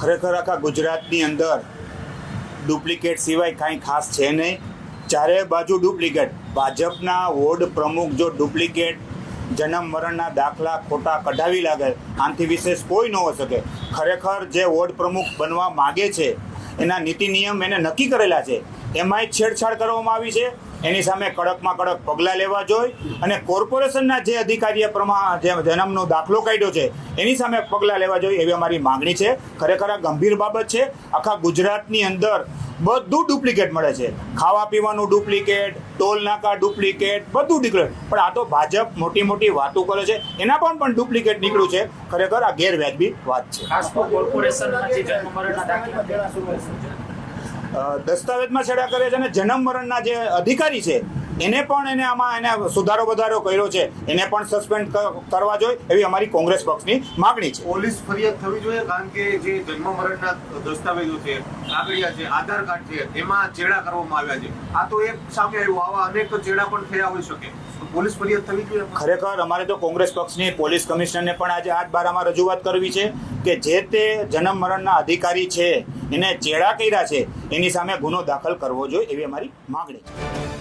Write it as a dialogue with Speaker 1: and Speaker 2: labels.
Speaker 1: ખરેખર આખા ગુજરાતની અંદર ડુપ્લિકેટ સિવાય કાંઈ ખાસ છે નહીં. ચારે બાજુ ડુપ્લિકેટ. ભાજપના વોર્ડ પ્રમુખ જો ડુપ્લિકેટ જન્મ મરણના દાખલા ખોટા કઢાવી લાગે, આનાથી વિશેષ કોઈ ન હોઈ શકે. ખરેખર જે વોર્ડ પ્રમુખ બનવા માગે છે, એના નીતિ નિયમ એને નક્કી કરેલા છે. એમાંય છેડછાડ કરવામાં આવી છે. એની સામે કડકમાં કડક પગલાં લેવા જોઈએ અને કોર્પોરેશનના જે અધિકારીએ પ્રમાણ જે જન્મનો દાખલો કાઢ્યો છે, એની સામે પગલાં લેવા જોઈએ એવી અમારી માંગણી છે. ખરેખર આ ગંભીર બાબત છે. આખા ગુજરાતની અંદર બધું ડુપ્લિકેટ મળે છે. ખાવા પીવાનું ડુપ્લિકેટ, ટોલ નાકા ડુપ્લિકેટ, બધું નીકળે પણ આ તો ભાજપ મોટી મોટી વાતો કરે છે. એના પણ પણ ડુપ્લિકેટ નીકળ્યું છે. ખરેખર આ ગેરવાજબી વાત છે.
Speaker 2: ખાસ
Speaker 1: દસ્તાવેજમાં છેડા કરે છે અને જન્મ મરણના જે અધિકારી છે એને પણ એને આમાં એને સુધારો વધારો કર્યો છે. એને પણ સસ્પેન્ડ કરવા જોઈએ એવી અમારી કોંગ્રેસ પક્ષની માગણી છે.
Speaker 3: પોલીસ ફરિયાદ થવી જોઈએ કારણ કે જે જન્મ મરણના દસ્તાવેજો છે કાગળિયા છે આધાર કાર્ડ છે એમાં ચેડા કરવામાં આવ્યા છે. આ તો એક સામે આવ્યું આવા અનેક ચેડા પણ થયા હોઈ શકે. પોલીસ ફરિયાદ થવી જોઈએ
Speaker 1: ખરેખર અમારે તો કોંગ્રેસ પક્ષની પોલીસ કમિશનરને પણ આજે આજ બારામાં રજૂઆત કરવી છે કે જે તે જન્મ મરણના અધિકારી છે એને ચેડા કર્યા છે એની સામે ગુનો દાખલ કરવો જોઈએ એવી અમારી માગણી છે.